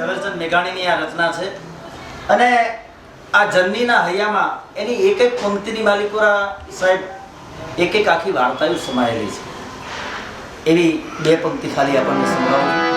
ઝવેરચંદ મેઘાણીની આ રચના છે. અને આ જર્નીના હૈયામાં એની એક એક પંક્તિની માલિકોરા સાહેબ એક એક આખી વાર્તાઓ સમાયેલી છે. એવી બે પંક્તિ ખાલી આપણને સંભળાવું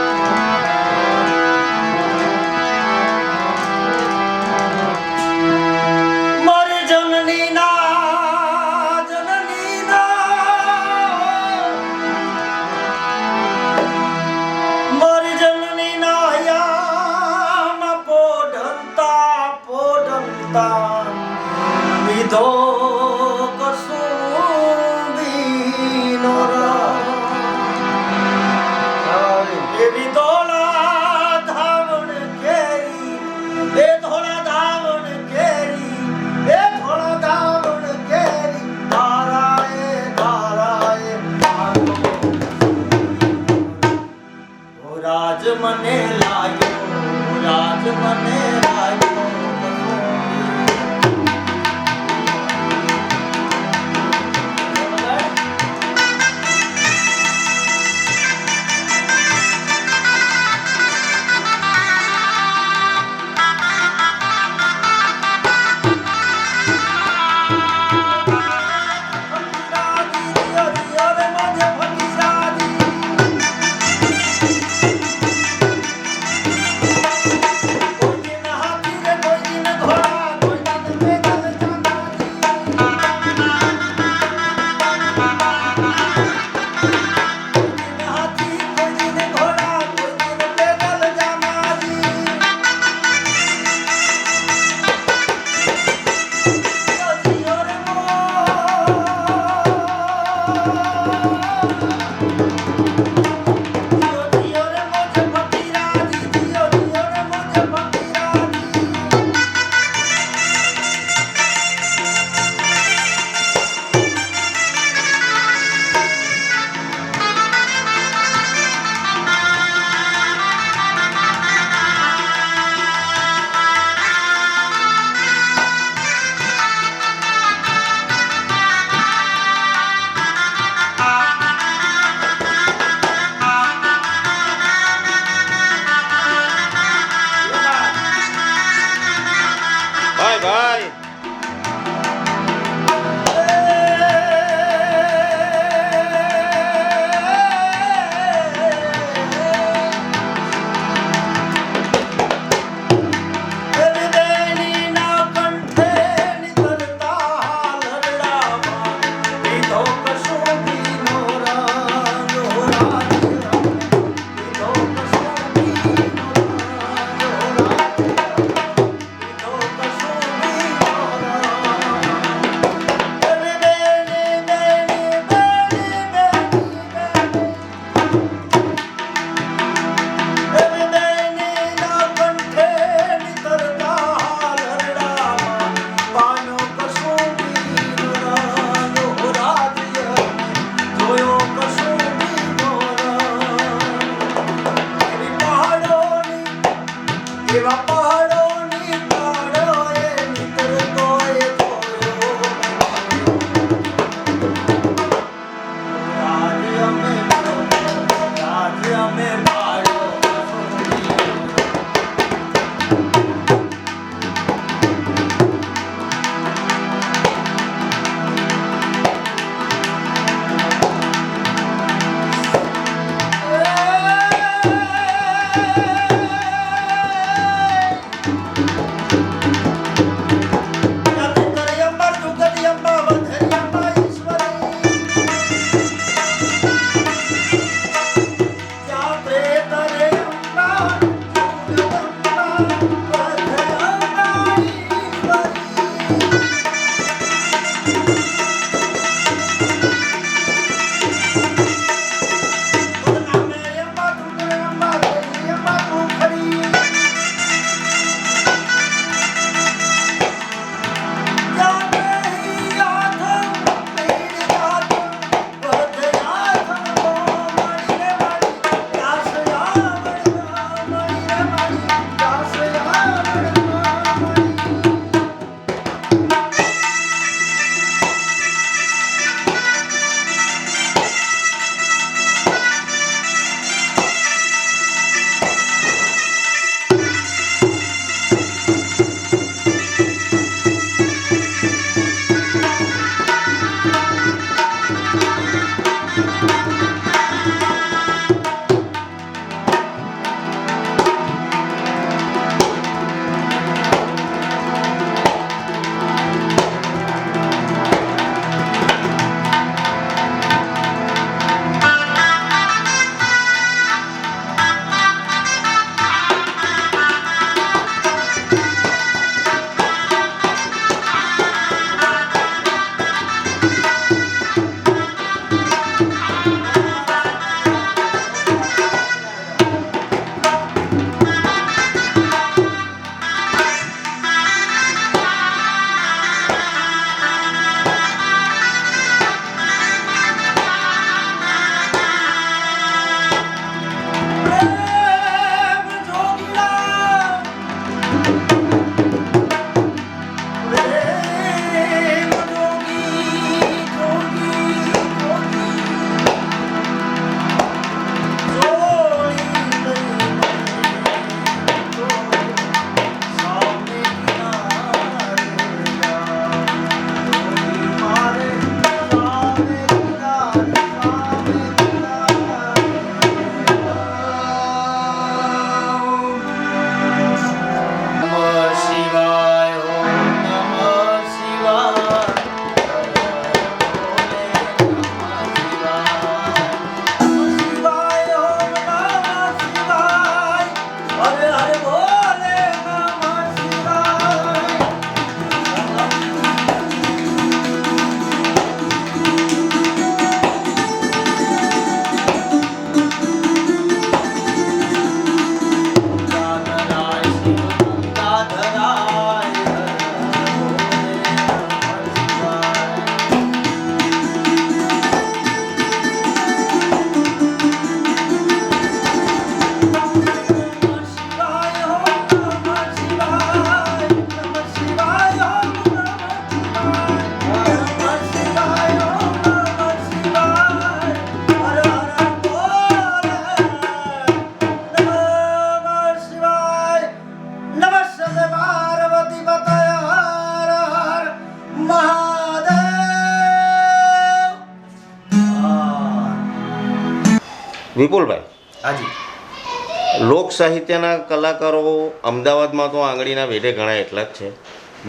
સાહિત્યના કલાકારો અમદાવાદમાં તો આંગળીના વેઢે ઘણા એટલા જ છે.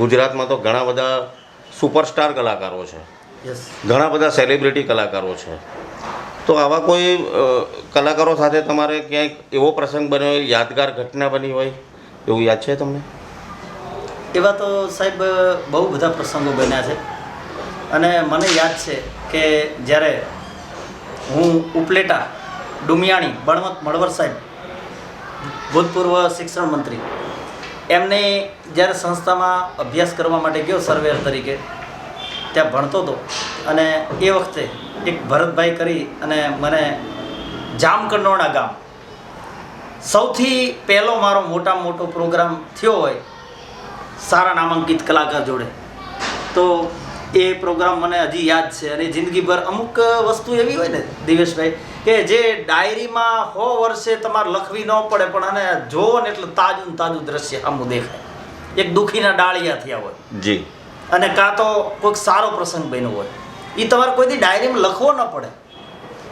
ગુજરાતમાં તો ઘણા બધા સુપરસ્ટાર કલાકારો છે. ઘણા બધા સેલિબ્રિટી કલાકારો છે. તો આવા કોઈ કલાકારો સાથે તમારે ક્યાંક એવો પ્રસંગ બન્યો હોય યાદગાર ઘટના બની હોય એવું યાદ છે તમને? એવા તો સાહેબ બહુ બધા પ્રસંગો બન્યા છે. અને મને યાદ છે કે જ્યારે હું ઉપલેટા ડુમિયાણી બળવંત મળવર સાહેબ ભૂતપૂર્વ શિક્ષણ મંત્રી. એમને જ્યારે સંસ્થામાં અભ્યાસ કરવા માટે ગયો સર્વેર તરીકે, ત્યાં ભણતો હતો. અને એ વખતે એક ભરતભાઈ કરી અને મને જામકંડોણા ગામ. સૌથી પહેલો મારો મોટામાં મોટો પ્રોગ્રામ થયો હોય, સારા નામાંકિત કલાકાર જોડે. તો એ પ્રોગ્રામ મને હજી યાદ છે અને જિંદગીભર અમુક વસ્તુ એવી હોય ને દિવેશભાઈ કે જે ડાયરીમાં હો વર્ષે તમારે લખવી ન પડે પણ અને જોવો ને એટલે તાજું તાજું દ્રશ્ય આમું દેખાય. એક દુખીના ડાળિયા થયા હોય. જી. અને કાં તો કોઈક સારો પ્રસંગ બન્યો હોય. એ તમારે કોઈથી ડાયરીમાં લખવો ન પડે.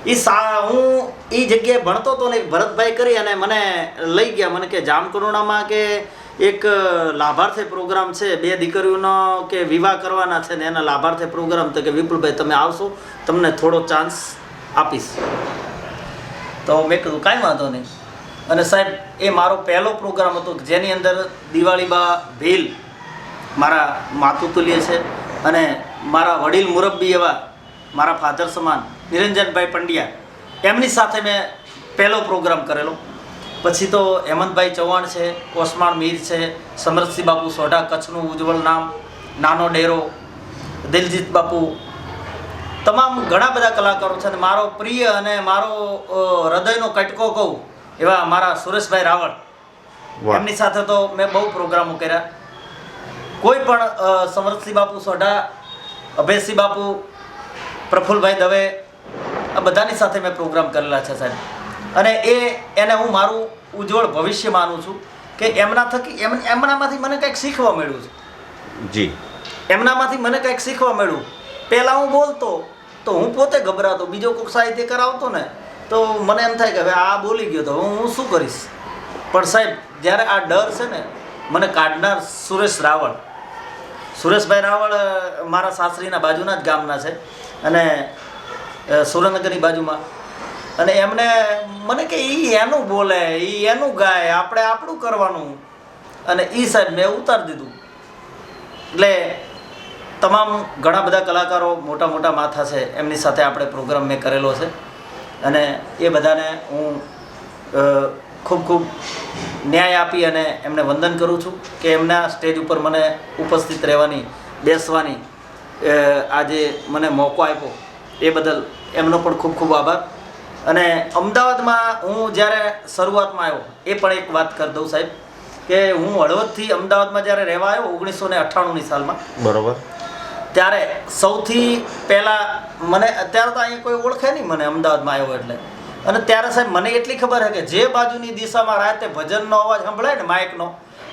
એ સા હું એ જગ્યાએ ભણતો હતો ને ભરતભાઈ કરી અને મને લઈ ગયા. મને કે જામકરુણામાં કે એક લાભાર્થી પ્રોગ્રામ છે, બે દીકરીઓનો કે વિવાહ કરવાના છે ને એના લાભાર્થી પ્રોગ્રામ તો કે વિપુલભાઈ તમે આવશો, તમને થોડો ચાન્સ આપીશ. તો મેં કીધું, કાંઈ વાંધો નહીં. અને સાહેબ, એ મારો પહેલો પ્રોગ્રામ હતો જેની અંદર દિવાળીબા ભીલ મારા માતુતુલ્ય છે અને મારા વડીલ મુરબ્બી એવા મારા ફાધર સમાન, નિરંજનભાઈ પંડ્યા, એમની સાથે મેં પહેલો પ્રોગ્રામ કરેલો. પછી તો હેમંતભાઈ ચૌહાણ છે ઓસમાણ મીર છે સમરથસિંહ બાપુ સોઢા કચ્છનું ઉજ્જવળ નામ નાનો ડેરો દિલજીત બાપુ તમામ ઘણા બધા કલાકારો છે અને મારો પ્રિય અને મારો હૃદયનો કટકો કહું એવા મારા સુરેશભાઈ રાવળ. એમની સાથે તો મેં બહુ પ્રોગ્રામો કર્યા. કોઈ પણ અ, બાપુ સોઢા અભયસિંહ બાપુ પ્રફુલભાઈ દવે આ બધાની સાથે મેં પ્રોગ્રામ કરેલા છે સાહેબ. અને એ એને હું મારું ઉજ્જવળ ભવિષ્ય માનું છું કે એમના થકી એમ એમનામાંથી મને કંઈક શીખવા મળ્યું છે. જી. એમનામાંથી મને કંઈક શીખવા મળ્યું. પહેલાં હું બોલતો તો હું પોતે ગભરાતો બીજો કોઈક સાહિત્ય કરાવતો ને તો મને એમ થાય કે હવે આ બોલી ગયો તો હું હું શું કરીશ? પણ સાહેબ જ્યારે આ ડર છે ને મને કાઢનાર સુરેશ રાવળ. સુરેશભાઈ રાવળ મારા સાસરીના બાજુના જ ગામના છે. અને સુરેન્દ્રનગરની બાજુમાં અને એમને, મને કે એ એનું બોલે એ એનું ગાય, આપણે આપણું કરવાનું. અને એ સાહેબ મેં ઉતારી દીધું. એટલે તમામ ઘણા બધા કલાકારો મોટા મોટા માથા છે, એમની સાથે આપણે પ્રોગ્રામ મેં કરેલો છે. અને એ બધાને હું ખૂબ ખૂબ ન્યાય આપી અને એમને વંદન કરું છું કે એમના સ્ટેજ ઉપર મને ઉપસ્થિત રહેવાની, બેસવાની આજે મને મોકો આપ્યો. એ બદલ એમનો પણ ખૂબ ખૂબ આભાર. અને અમદાવાદમાં હું જ્યારે શરૂઆતમાં આવ્યો એ પણ એક વાત કરી દઉં સાહેબ કે હું હળવદથી અમદાવાદમાં જ્યારે રહેવા આવ્યો ઓગણીસો ને અઠ્ઠાણુંની સાલમાં બરોબર. ત્યારે સૌથી પહેલાં મને અત્યારે તો અહીંયા કોઈ ઓળખે નહીં મને અમદાવાદમાં આવ્યો એટલે. અને ત્યારે સાહેબ મને એટલી ખબર છે કે જે બાજુની દિશામાં રાતે ભજનનો અવાજ સંભળાય ને માઇકનો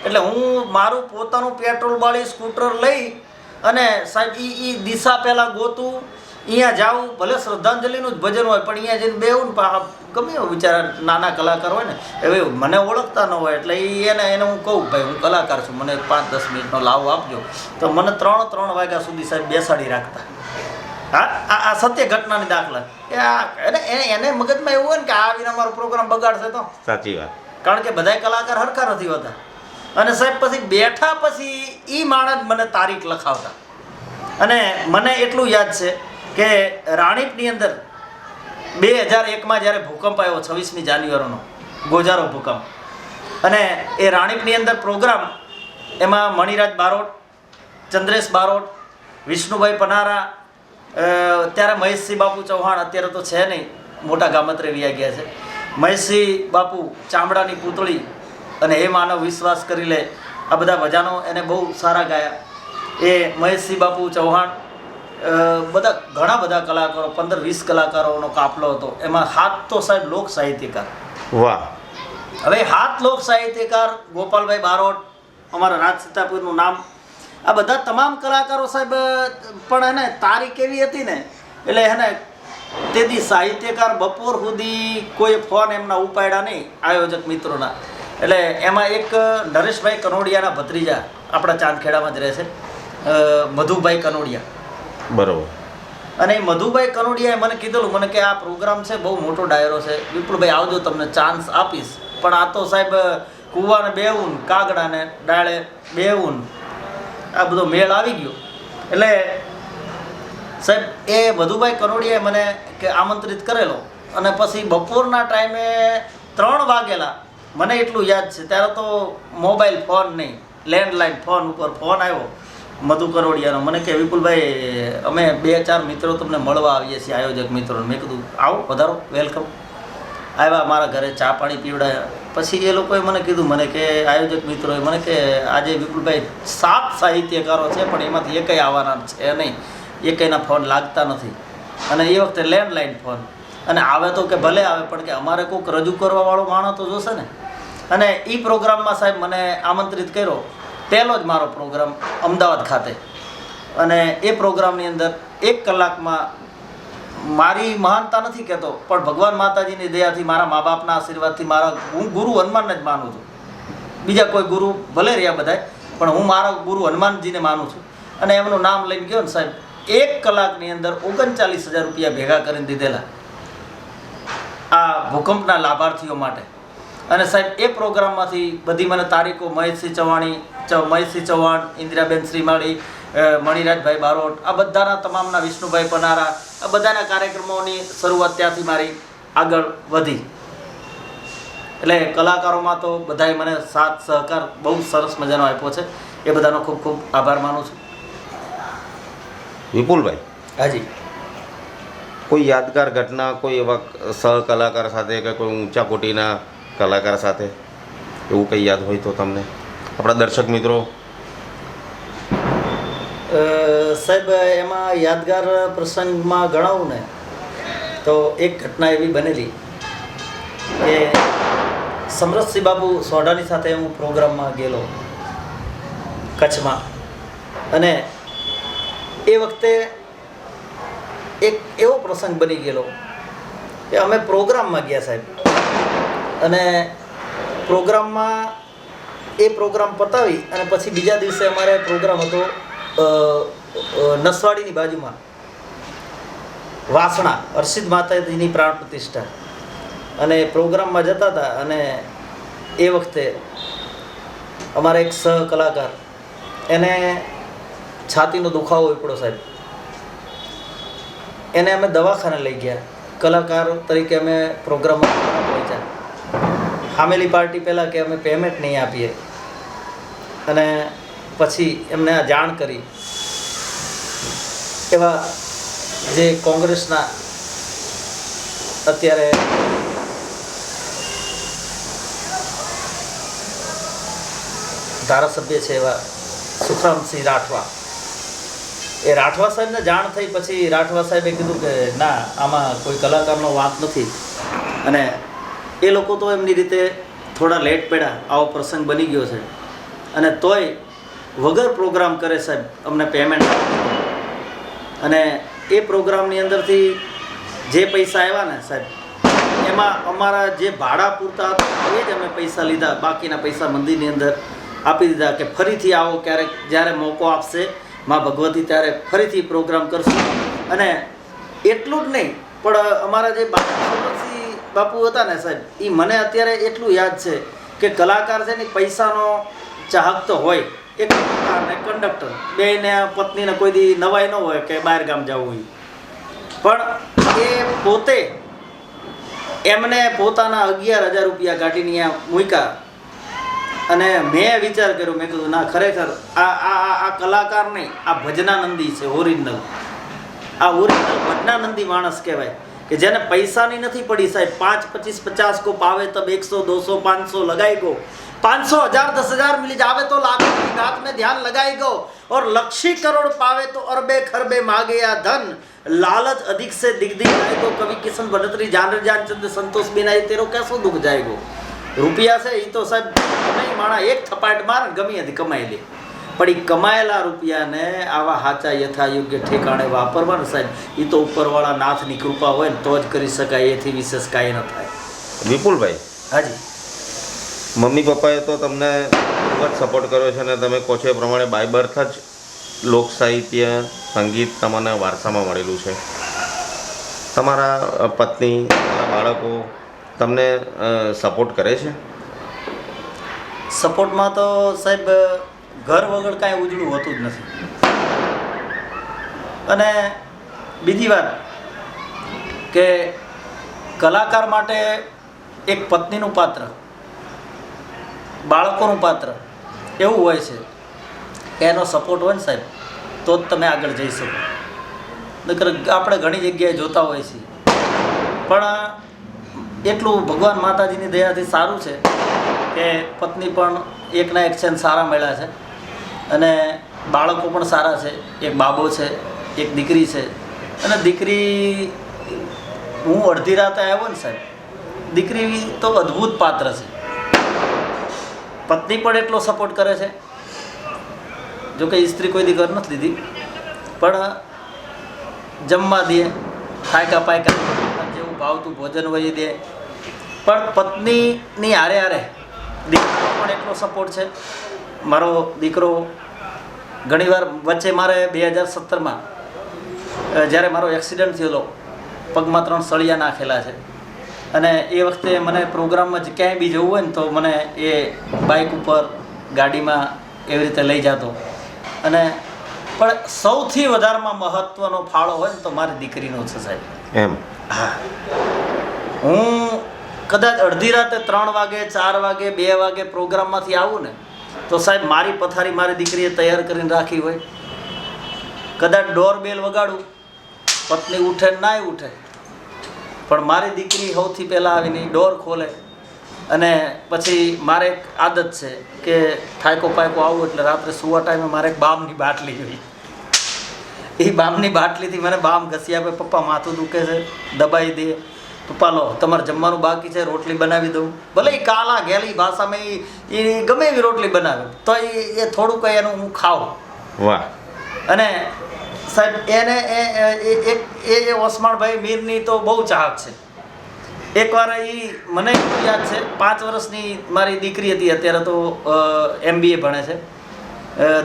એટલે હું મારું પોતાનું પેટ્રોલ બાળી સ્કૂટર લઈ અને સાહેબ એ એ દિશા પહેલાં ગોતું અહીંયા જાઉં ભલે શ્રદ્ધાંજલિનું જ ભજન હોય પણ અહીંયા જઈને બેવું ને ગમે એવું બિચારા નાના કલાકાર હોય ને હવે મને ઓળખતા ન હોય એટલે એને એને હું કહું ભાઈ હું કલાકાર છું મને પાંચ દસ મિનિટનો લાવો આપજો. તો મને ત્રણ ત્રણ વાગ્યા સુધી સાહેબ બેસાડી રાખતા. હા આ આ સત્ય ઘટનાની દાખલા. એ આ એને મગજમાં એવું હોય ને કે આ વિના મારો પ્રોગ્રામ બગાડશે તો. સાચી વાત. કારણ કે બધાય કલાકાર હરખા નથી હોતા. અને સાહેબ પછી બેઠા પછી એ માણસ મને તારીખ લખાવતા. અને મને એટલું યાદ છે કે રાણીપની અંદર બે હજાર એકમાં જ્યારે ભૂકંપ આવ્યો છવ્વીસમી જાન્યુઆરીનો, ગોજારો ભૂકંપ. અને એ રાણીપની અંદર પ્રોગ્રામ, એમાં મણિરાજ બારોટ, ચંદ્રેશ બારોટ, વિષ્ણુભાઈ પનારા અત્યારે ત્યારે મહેશસિંહ બાપુ ચૌહાણ, અત્યારે તો છે નહીં, મોટા ગામત્રે વ્યા ગયા છે. મહેશસિંહ બાપુ ચામડાની પૂતળી અને એ માનવ વિશ્વાસ કરી લે. આ બધા ભજાનો એને બહુ સારા ગાયા. એ મહેશસિંહ બાપુ ચૌહાણ બધા ઘણા બધા કલાકારો પંદર વીસ કલાકારોનો કાફલો હતો. એમાં હાથ તો સાહેબ લોક સાહિત્યકાર. વાહ. હવે હાથ લોક સાહિત્યકાર ગોપાલભાઈ બારોટ અમારા રાજ સીતાપુરનું નામ. આ બધા તમામ કલાકારો સાહેબ પણ એને તારીખ એવી હતી ને? એટલે એને તેથી સાહિત્યકાર બપોર સુધી કોઈ ફોન એમના ઉપાડ્યા નહીં આયોજક મિત્રોના. એટલે એમાં એક નરેશભાઈ કનોડિયાના ભત્રીજા આપણા ચાંદખેડામાં જ રહે છે મધુભાઈ કનોડિયા. બરોબર. અને એ મધુભાઈ કનોડિયાએ મને કીધેલું, મને કે આ પ્રોગ્રામ છે, બહુ મોટો ડાયરો છે. વિપુલભાઈ, આવજો, તમને ચાન્સ આપીશ. પણ આ તો સાહેબ, કૂવાને બેવું કાગડાને ડાળે બેવું આ બધો મેળ આવી ગયો. એટલે સાહેબ, એ મધુભાઈ કનોડિયાએ મને કે આમંત્રિત કરેલો. અને પછી બપોરના ટાઈમે ત્રણ વાગેલા, મને એટલું યાદ છે. ત્યારે તો મોબાઈલ ફોન નહીં લેન્ડલાઇન ફોન ઉપર ફોન આવ્યો. મધુ કરોડિયાનો. મને કે, વિપુલભાઈ, અમે બે ચાર મિત્રો તમને મળવા આવીએ છીએ, આયોજક મિત્રોને. મેં કીધું, આવો, વધારો, વેલકમ. આવ્યા મારા ઘરે, ચા પાણી પીવડાયા. પછી એ લોકોએ મને કીધું, મને કે, આયોજક મિત્રોએ, મને કે, આજે વિપુલભાઈ સાત સાહિત્યકારો છે, પણ એમાંથી એકય આવવાના છે નહીં. એકયના ફોન લાગતા નથી. અને એ વખતે લેન્ડલાઇન ફોન. અને આવે તો કે ભલે આવે, પણ કે અમારે કોઈક રજૂ કરવાવાળો માણસ તો જોશે ને. અને એ પ્રોગ્રામમાં સાહેબ મને આમંત્રિત કર્યો. પહેલો જ મારો પ્રોગ્રામ અમદાવાદ ખાતે. અને એ પ્રોગ્રામની અંદર એક કલાકમાં મારી મહાનતા નથી કહેતો, પણ ભગવાન માતાજીની દયાથી, મારા મા બાપના આશીર્વાદથી, મારા હું ગુરુ હનુમાનને જ માનું છું. બીજા કોઈ ગુરુ ભલે રહ્યા બધાય, પણ હું મારા ગુરુ હનુમાનજીને માનું છું. અને એમનું નામ લઈને ગયો ને સાહેબ, એક કલાકની અંદર ઓગણચાલીસ હજાર રૂપિયા ભેગા કરીને દીધેલા. આ ભૂકંપના લાભાર્થીઓ માટે. અને સાહેબ એ પ્રોગ્રામમાંથી બધી મને તારીખો મહેશસિંહ ચૌહાણી ચ- મહેશસિંહ ચૌહાણ ઇન્દિરાબેન શ્રીમાળી મણિરાજભાઈ બારોટ આ બધાના તમામના વિષ્ણુભાઈ પનારા આ બધાના કાર્યક્રમોની શરૂઆત ત્યાંથી મારી આગળ વધી. એટલે કલાકારોમાં તો બધાએ મને સાથ સહકાર બહુ સરસ મજાનો આપ્યો છે. એ બધાનો ખૂબ ખૂબ આભાર માનું છું. વિપુલભાઈ? હાજી. કોઈ યાદગાર ઘટના કોઈ એવા સહ કલાકાર સાથે કે કોઈ ઊંચા કોટીના કલાકાર સાથે, એવું કંઈ યાદ હોય તો તમને? આપણા દર્શક મિત્રો. સાહેબ, એમાં યાદગાર પ્રસંગમાં ગણાવું ને, તો એક ઘટના એવી બનેલી કે સમરથસિંહ બાબુ સોઢાની સાથે હું પ્રોગ્રામમાં ગયેલો કચ્છમાં. અને એ વખતે એક એવો પ્રસંગ બની ગયેલો કે અમે પ્રોગ્રામમાં ગયા સાહેબ. અને પ્રોગ્રામમાં એ પ્રોગ્રામ પતાવી અને પછી બીજા દિવસે અમારે પ્રોગ્રામ હતો નસવાડીની બાજુમાં. વાસણા હર્ષિદ માતાજીની પ્રાણ પ્રતિષ્ઠા. અને પ્રોગ્રામમાં જતા હતા અને એ વખતે અમારા એક સહ કલાકાર એને છાતીનો દુખાવો ઉપડ્યો સાહેબ. એને અમે દવાખાને લઈ ગયા. કલાકાર તરીકે અમે પ્રોગ્રામમાં પહોંચ્યા. સામેલી પાર્ટી પહેલાં કે અમે પેમેન્ટ નહીં આપીએ. અને પછી એમને જાણ કરી. એવા જે કોંગ્રેસના અત્યારે ધારાસભ્ય છે એવા સુખરામસિંહ રાઠવા. એ રાઠવા સાહેબને જાણ થઈ, પછી રાઠવા સાહેબે કીધું કે ના, આમાં કોઈ કલાકારનો વાંક નથી. અને એ લોકો તો એમની રીતે થોડા લેટ પડ્યા, આવો પ્રસંગ બની ગયો છે. અને તોય વગર પ્રોગ્રામ કરે સાહેબ, અમને પેમેન્ટ અને એ પ્રોગ્રામની અંદરથી જે પૈસા આવ્યા ને સાહેબ, એમાં અમારા જે ભાડા પૂરતા હતા, એ જ અમે પૈસા લીધા, બાકીના પૈસા મંદિરની અંદર આપી દીધા કે ફરીથી આવો ક્યારેક, જ્યારે મોકો આપશે, માં ભગવતી ત્યારે ફરીથી પ્રોગ્રામ કરશું. અને એટલું જ નહીં, પણ અમારા જે બાપુસિંહ બાપુ હતા ને સાહેબ એ મને અત્યારે એટલું યાદ છે કે કલાકાર છે ને પૈસાનો ચાહક તો હોય. એક ને કંડક્ટર બેને પત્નીને કોઈ દી નવાઈ ન હોય કે બહાર ગામ જવું હોય. પણ એ પોતે એમને પોતાના અગિયાર હજાર રૂપિયા કાઢીને મૂક્યા. અને મેં વિચાર કર્યો, મેં કીધું, ના, ખરેખર આ આ આ કલાકાર નહીં, આ ભજનાનંદી છે ઓરિજિનલ આ ઓરિજિનલ ભજનાનંદી માણસ કહેવાય. કે જેને પૈસાની નથી પડી સાહેબ પાંચ પચીસ પચાસ કો પાવે તબ એકસો દોસો પાંચસો लगाई गो પાંચસો હજાર દસ હજાર મિલી જાવે તો લાખों की बात में ध्यान लगाई गो और लक्षी करोड़ पावे तो अरबे खरबे मांगे या धन लालच अधिक से दिख दिख जाए तो कवि किशन बनतरी जान जान चंद संतोष बिना तेरो कैसो दुख जाएगो રૂપિયા છે એ તો સાહેબ ગમે ઈ માણા એક થપાટ મારે ને ગમે ત્યાંથી કમાઈ લે પણ એ કમાયેલા રૂપિયાને આવા સાચા યથા યોગ્ય ઠેકાણે વાપરવાનું સાહેબ એ તો ઉપરવાળા નાથની કૃપા હોય ને તો જ કરી શકાય એથી વિશેષ કાંઈ ન થાય. વિપુલભાઈ? હાજી. મમ્મી પપ્પાએ તો તમને ખૂબ જ સપોર્ટ કર્યો છે અને તમે કહો છો એ પ્રમાણે બાય બર્થ જ લોક સાહિત્ય સંગીત તમને વારસામાં મળેલું છે. તમારા પત્ની બાળકો તમને સપોર્ટ કરે છે? સપોર્ટમાં તો સાહેબ ઘર વગર કાંઈ ઉજળું હોતું જ નથી. અને બીજી વાત કે કલાકાર માટે એક પત્નીનું પાત્ર, બાળકોનું પાત્ર એવું હોય છે કે એનો સપોર્ટ હોય ને સાહેબ, તો જ તમે આગળ જઈ શકો. નકર આપણે ઘણી જગ્યાએ જોતા હોઈએ છીએ. પણ એટલું ભગવાન માતાજીની દયાથી સારું છે કે પત્ની પણ એકના એક છે સારા મળ્યા છે. અને બાળકો પણ સારા છે. એક બાબો છે, એક દીકરી છે. અને દીકરી, હું અડધી રાતે આવ્યો ને સાહેબ, દીકરી તો અદ્ભુત પાત્ર છે. પત્ની પણ એટલો સપોર્ટ કરે છે. જો કે સ્ત્રી કોઈ દીકર નથી લીધી. પણ જમવા દે થાયકા પાયકા જેવું ભાવતું ભોજન વહી દે. પણ પત્નીની હારે હારે દીકરીનો પણ એટલો સપોર્ટ છે. મારો દીકરો ઘણીવાર વચ્ચે મારે બે હજાર સત્તરમાં જ્યારે મારો એક્સિડન્ટ થયેલો પગમાં ત્રણ સળિયા નાખેલા છે. અને એ વખતે મને પ્રોગ્રામમાં જ ક્યાંય બી જવું હોય ને તો મને એ બાઇક ઉપર ગાડીમાં એવી રીતે લઈ જતો. અને પણ સૌથી વધારેમાં મહત્ત્વનો ફાળો હોય ને તો મારી દીકરીનો છે સાહેબ. એમ? હા. હું કદાચ અડધી રાતે ત્રણ વાગે ચાર વાગે બે વાગે પ્રોગ્રામમાંથી આવું ને તો સાહેબ, મારી પથારી મારી દીકરીએ તૈયાર કરીને રાખી હોય. કદાચ ડોર બેલ વગાડું, પત્ની ઉઠે નાય ઉઠે. પણ મારી દીકરી સૌથી પહેલાં આવીને ડોર ખોલે. અને પછી મારે એક આદત છે કે થાયકો પાયકો આવું એટલે રાત્રે સુવા ટાઈમે મારે બામની બાટલી જોઈએ. એ બામની બાટલીથી મને બામ ઘસી આપે, પપ્પા માથું દુખે છે, દબાઈ દે. પપ્પા લો તમારે જમવાનું બાકી છે રોટલી બનાવી દઉં. ભલે એ કાલા ઘેલી ભાષામાં એ ગમે એવી રોટલી બનાવે તો એ થોડુંક એનું હું ખાઉં. વાહ. અને સાહેબ એને એ એ ઓસમાણભાઈ મીરની તો બહુ ચાહક છે. એકવાર એ મને યાદ છે પાંચ વર્ષની મારી દીકરી હતી અત્યારે તો એમબીએ ભણે છે.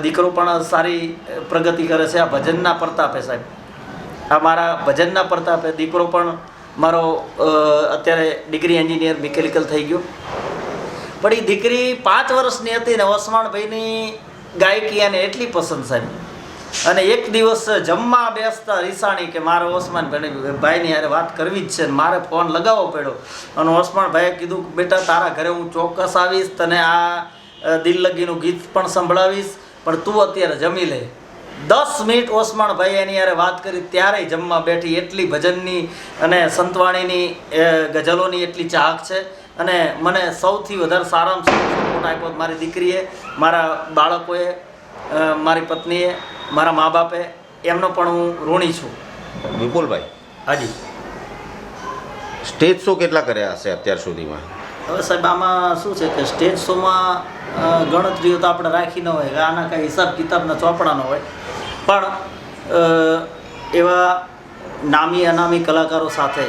દીકરો પણ સારી પ્રગતિ કરે છે આ ભજનના પ્રતાપે સાહેબ. આ મારા ભજનના પ્રતાપે દીકરો પણ મારો અત્યારે ડિગ્રી એન્જિનિયર મિકેનિકલ થઈ ગયો. પણ એ દીકરી પાંચ વર્ષની હતી ને વસમાણભાઈની ગાયકી એને એટલી પસંદ સાહેબ અને એક દિવસ જમવા બેસતા રીસાણી કે મારે ઓસમાન ભાઈની યારે વાત કરવી જ છે ને મારે ફોન લગાવવો પડ્યો. અને ઓસમાન ભાઈએ કીધું, બેટા, તારા ઘરે હું ચોક્કસ આવીશ, તને આ દિલ લગીનું ગીત પણ સંભળાવીશ, પણ તું અત્યારે જમી લે. દસ મિનિટ ઓસમાણ ભાઈ એની યારે વાત કરી ત્યારે જમવા બેઠી એટલી ભજનની અને સંતવાણીની ગઝલોની એટલી ચાહક છે. અને મને સૌથી વધારે સારામાં સારો સપોર્ટ આપ્યો મારી દીકરીએ મારા બાળકોએ મારી પત્નીએ મારા મા બાપે એમનો પણ હું ઋણી છું. વિપુલભાઈ? હાજી. સ્ટેજ શો કેટલા કર્યા હશે અત્યાર સુધીમાં? હવે સાહેબ આમાં શું છે કે સ્ટેજ શોમાં ગણતરીઓ તો આપણે રાખી ન હોય કે આના કાંઈ હિસાબ કિતાબના ચોપડા ન હોય. પણ એવા નામી અનામી કલાકારો સાથે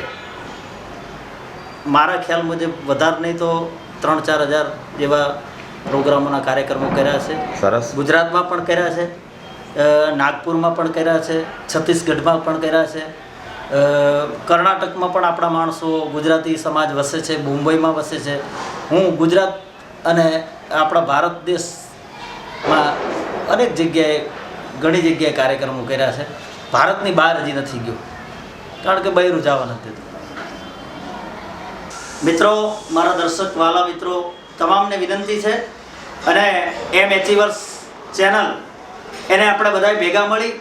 મારા ખ્યાલ મુજબ વધારે નહીં તો ત્રણ ચાર હજાર જેવા પ્રોગ્રામોના કાર્યક્રમો કર્યા છે. સરસ. ગુજરાતમાં પણ કર્યા છે. નાગપુરમાં પણ કર્યા છે. છત્તીસગઢમાં પણ કર્યા છે. કર્ણાટકમાં પણ આપણા માણસો ગુજરાતી સમાજ વસે છે, મુંબઈમાં વસે છે. હું ગુજરાત અને આપણા ભારત દેશમાં અનેક જગ્યાએ, ઘણી જગ્યાએ કાર્યક્રમો કર્યા છે. ભારતની બહાર હજી નથી ગયો, કારણ કે બહેરું જવા નથી મિત્રો, મારા દર્શક, વાલા મિત્રો, તમામને વિનંતી છે. અને એમ એચીવર્સ ચેનલ, એને આપણે બધા ભેગા મળી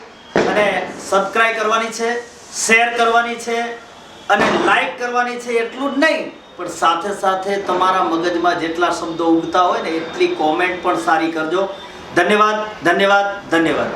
અને સબસ્ક્રાઈબ કરવાની છે. શેર કરવાની છે અને લાઈક કરવાની છે એટલું જ નહીં, પણ સાથે સાથે તમારા મગજમાં જેટલા શબ્દો ઉગતા હોય ને એટલી કોમેન્ટ પણ સારી કરજો. ધન્યવાદ ધન્યવાદ ધન્યવાદ.